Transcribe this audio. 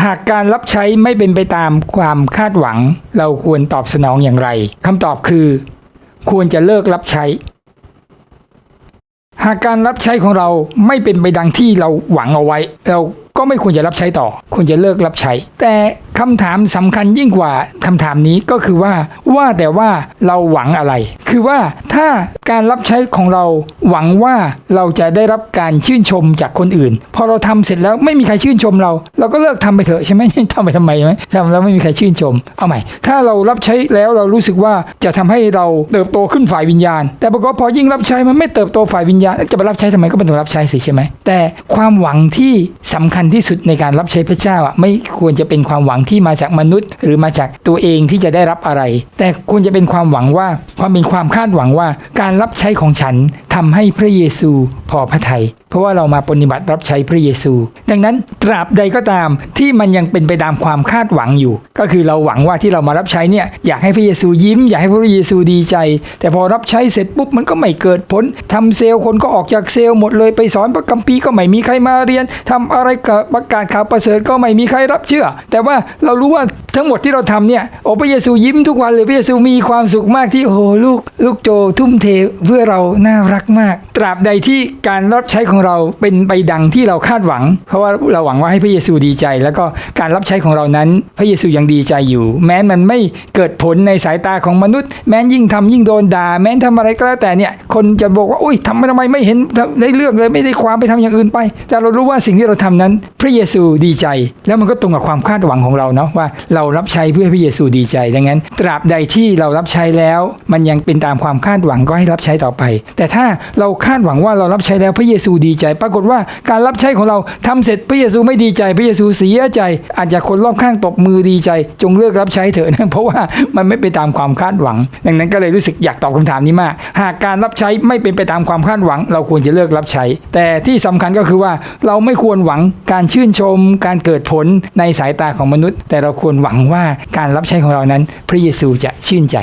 หากการรับใช้ไม่เป็นไปตามความคาดหวัง เราควรตอบสนองอย่างไรคำตอบคือ ควรจะเลิกรับใช้ หากการรับใช้ของเราไม่เป็นไปดังที่เราหวังเอาไว้ เรา ก็ไม่ควรจะรับใช้ต่อ ควรจะเลิกรับใช้ แต่คำถามสำคัญยิ่งกว่าคำถามนี้ก็คือว่าว่าแต่ว่าเราหวังอะไร คือว่าถ้าการรับใช้ของเราหวังว่าเราจะได้รับการชื่นชมจากคนอื่น พอเราทำเสร็จแล้วไม่มีใครชื่นชมเรา เราก็เลิกทำไปเถอะใช่ไหมทำไปทำไมไหมทำแล้วไม่มีใครชื่นชม เอาใหม่ ถ้าเรารับใช้แล้วเรารู้สึกว่าจะทำให้เราเติบโตขึ้นฝ่ายวิญญาณ แต่ปรากฏพอยิ่งรับใช้มันไม่เติบโตฝ่ายวิญญาณจะไปรับใช้ทำไมก็เป็นตัวรับใช้สิใช่ไหมแต่ความหวังที่ สำคัญที่สุดในการรับใช้พระเจ้าอะไม่ควรจะเป็นความหวังที่มาจากมนุษย์ หรือมาจากตัวเองที่จะได้รับอะไร แต่ควรจะเป็นความหวังว่าความเป็นความคาดหวังว่า การรับใช้ของฉันทำให้พระเยซูพอพระทัยเพราะว่าเรามาปฏิบัติรับใช้พระเยซู ดังนั้นตราบใดก็ตามที่มันยังเป็นไปตามความคาดหวังอยู่ ก็คือเราหวังว่าที่เรามารับใช้เนี่ยอยากให้พระเยซูยิ้ม อยากให้พระเยซูดีใจ แต่พอรับใช้เสร็จปุ๊บมันก็ไม่เกิดผลทำเซลล์คนก็ออกจากเซลล์หมดเลยไปสอนประกัมปีก็ไม่มีใครมาเรียนทำอะไรกับประกาศข่าวประเสริฐก็ไม่มีใครรับเชื่อ แต่ว่าเรารู้ว่าทั้งหมดที่เราทำเนี่ยโอ้พระเยซูยิ้มทุกวันเลยพระเยซูมีความสุขมากที่โอ้ลูกลูกโจทุ่มเทเพื่อเราน่ารักมาก ตราบใดที่การรับใช้ของเราเป็นไปดังที่เราคาดหวัง เพราะว่าเราหวังว่าให้พระเยซูดีใจ แล้วก็การรับใช้ของเรานั้น พระเยซูยังดีใจอยู่ แม้มันไม่เกิดผลในสายตาของมนุษย์ แม้ยิ่งทำยิ่งโดนด่าแม้ทำอะไรก็แล้วแต่เนี่ยคนจะบอกว่าอุ้ยทำไมทำไมไม่เห็นได้เรื่องเลยไม่ได้ความไปทำอย่างอื่นไป แต่เรารู้ว่าสิ่งที่เราทำนั้นพระเยซูดีใจ แล้วมันก็ตรงกับความคาดหวังของเราเนาะว่าเรารับใช้เพื่อพระเยซูดีใจ ดังนั้น ตราบใดที่เรารับใช้แล้ว มันยังเป็นตามความคาดหวังก็ให้รับใช้ต่อไป แต่ถ้าเราคาดหวังว่าเรารับใช้แล้วพระเยซูดีใจ ปรากฏว่าการรับใช้ของเราทำเสร็จพระเยซูไม่ดีใจ พระเยซูเสียใจ อาจจะคนรอบข้างตบมือดีใจ จงเลิกรับใช้เถอะนะเพราะว่ามันไม่ไปตามความคาดหวัง ดังนั้นก็เลยรู้สึกอยากตอบคำถามนี้มาก หากการรับใช้ไม่เป็นไปตามความคาดหวัง เราควรจะเลิกรับใช้ แต่ที่สำคัญก็คือว่าเราไม่ควรหวังการชื่นชม การเกิดผลในสายตาของมนุษย์ แต่เราควรหวังว่าการรับใช้ของเรานั้น พระเยซูจะชื่นใจ